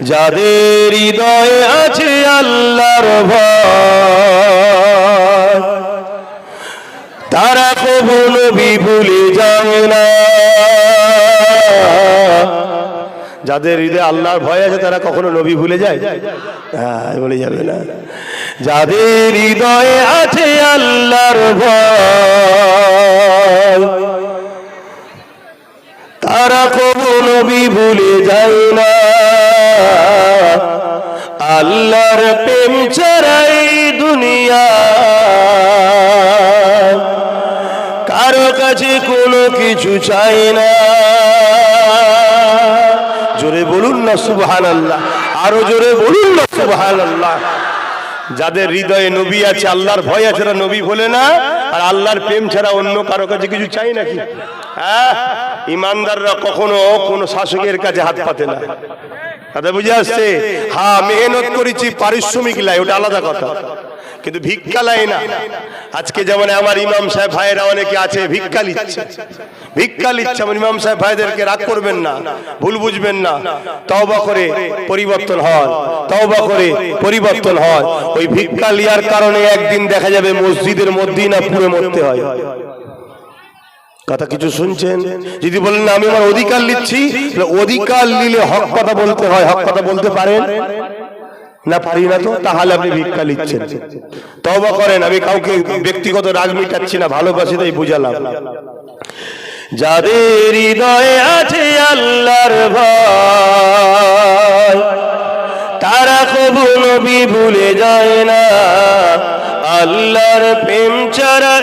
যাদের হৃদয়ে আছে আল্লাহর তারা কবু নবী ভুলে যায় না। যাদের হৃদয়ে আল্লাহর ভয় আছে, তারা কখনো নবী ভুলে যায়? হ্যাঁ ভুলে যাবে না। যাদের হৃদয়ে আছে আল্লাহর তারা কবু নবী ভুলে যায় না। আল্লাহর প্রেম ছাড়াই দুনিয়া। কারও কাছে কোনো কিছু চাই না। জোরে বলুন না সুবহান আল্লাহ আরও জোরে বলুন না সুবহান আল্লাহ যাদের হৃদয়ে নবী আছে, আল্লাহর ভয় আছে, তারা নবী বলে না। আর আল্লাহর প্রেম ছাড়া অন্য কারও কাছে কিছু চাই নাকি? হ্যাঁ ইমানদাররা কখনো কোনো শাসকের কাছে হাত পাতে না। কথা বুঝে আসছে? হ্যাঁ মেহনত করেছি পারিশ্রমিক লাই, ওটা আলাদা কথা। কিন্তু ভিক্ষা লাই না। আজকে যেমন আমার ইমাম সাহেব ভাইয়েরা অনেকে আছে, ভিক্ষা লিচ্ছে ভিক্ষা লিচ্ছে আমার ইমাম সাহেব ভাইদেরকে রাগ করবেন না, ভুল বুঝবেন না। তওবা করে পরিবর্তন হয়, তওবা করে পরিবর্তন হয়। ওই ভিক্ষা লিয়ার কারণে একদিন দেখা যাবে মসজিদের মধ্যেই না পুরো মরতে হয়। কথা কিছু শুনছেন? যদি বলেন, না, আমি আমার অধিকার নিচ্ছি অধিকার নিলে হক কথা বলতে হয়, হক কথা বলতে পারেন? না পারি না তো, তাহলে আপনি ভিক্ষা নিচ্ছেন। তবা করেন, আমি কাউকে ব্যক্তিগত রাগ মিটাচ্ছি না, ভালোবাসি, তাই বুঝালাম। যাদের হৃদয়ে আছে আল্লাহর ভয়, তারা কবু নবী ভুলে যায় না। আল্লাহর প্রেম ছাড়া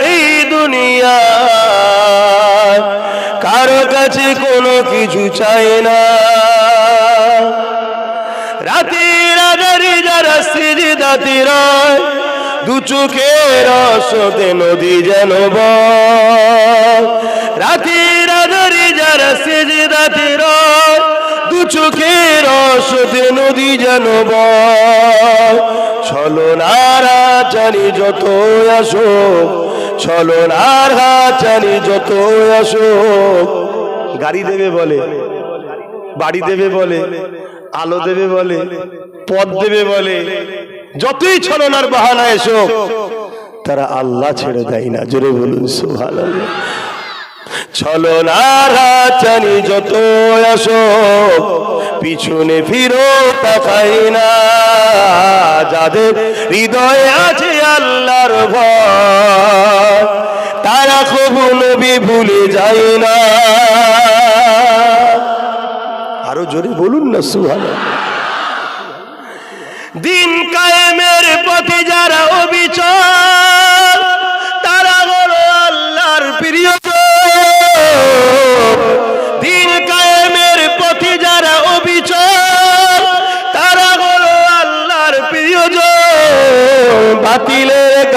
কাছে কোনো কিছু চাই না। রাতের আধারে যারা সিজদাতে রয়, দু চোখের রসতে নদী যেন রাতের আধারে যারা সিজদাতে রয়, দু চোখের রসতে নদী যেন বয়। ছলনারা জানি যত আসো ছলনার জানি যত আসো গাড়ি দেবে বলে, বাড়ি দেবে বলে, আলো দেবে বলে পদ দেবে বলে, যতই ছলনার বাহানা এসো, তারা আল্লাহ ছেড়ে দেয় না। জোরে বলুন সুহান ছলনার চানি যত আসো, পিছনে ফিরো, তাকাই না। যাদের হৃদয়ে আছে আল্লাহর ভয় তারা কবু নবী ভুলে যায় না। আরও জোরে বলুন না সুহান দিন কায়েমের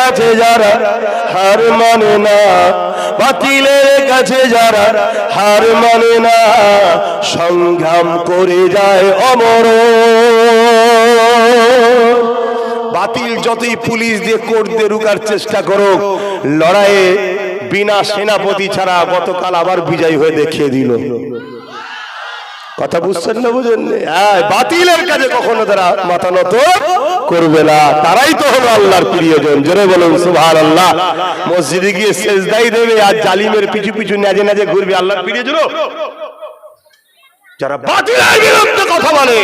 কাছে যারা হার মানে না, বাতিলের কাছে যারা হার মানে না, সংগ্রাম করে যায় অমর। বাতিল যতই পুলিশ দিয়ে কোর্ট দিয়ে রুকার চেষ্টা করো লড়াইয়ে বিনা সেনাপতি ছাড়া গতকাল আবার বিজয়ী হয়ে দেখিয়ে দিল। কথা বুঝছেন না বুঝেন হ্যাঁ বাতিলের কাছে কখনো তারা মাথা নত। করবে না। তারাই তো হলো আল্লাহর প্রিয়জন। জোরে বলুন সুভান আল্লাহ মসজিদে গিয়ে সেজদাই দেবে আর জালিমের পিছু পিছু নাজে নাজে ঘুরবে আল্লাহর প্রিয়জন যারা বাতিলের বিরুদ্ধে কথা বলে,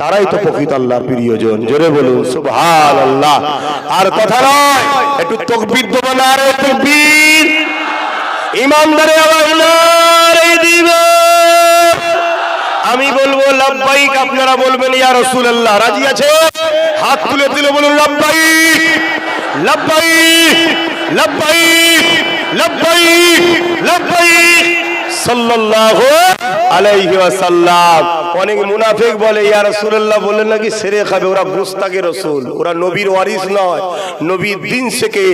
তারাই তো প্রকৃত আল্লাহর প্রিয়জন। জোরে বলুন সুভান আল্লাহ আর কথা নয়, একটু তকবির দেবো না আরে তকবির ইমানদারে আবার দিবে। আমি বলব লাভবাইক আপনারা বলবেন, ইয়া রাসূলুল্লাহ, রাজি আছে? হাত তুলে তুলে বলুন লাভবাইক লাভবাইক লাভবাইক লাভবাইক লাভবাইক সাল্লাল্লাহু আলাইহি ওয়াসাল্লাম। অনেক মুনাফিক বলে, ইয়া রাসূলুল্লাহ বলেন নাকি সেরে খাবে ওরা ওরা নবীর ওয়ারিস নয়। নবীর দিন থেকে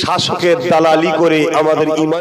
শাসকের দালালি করে আমাদের ইমান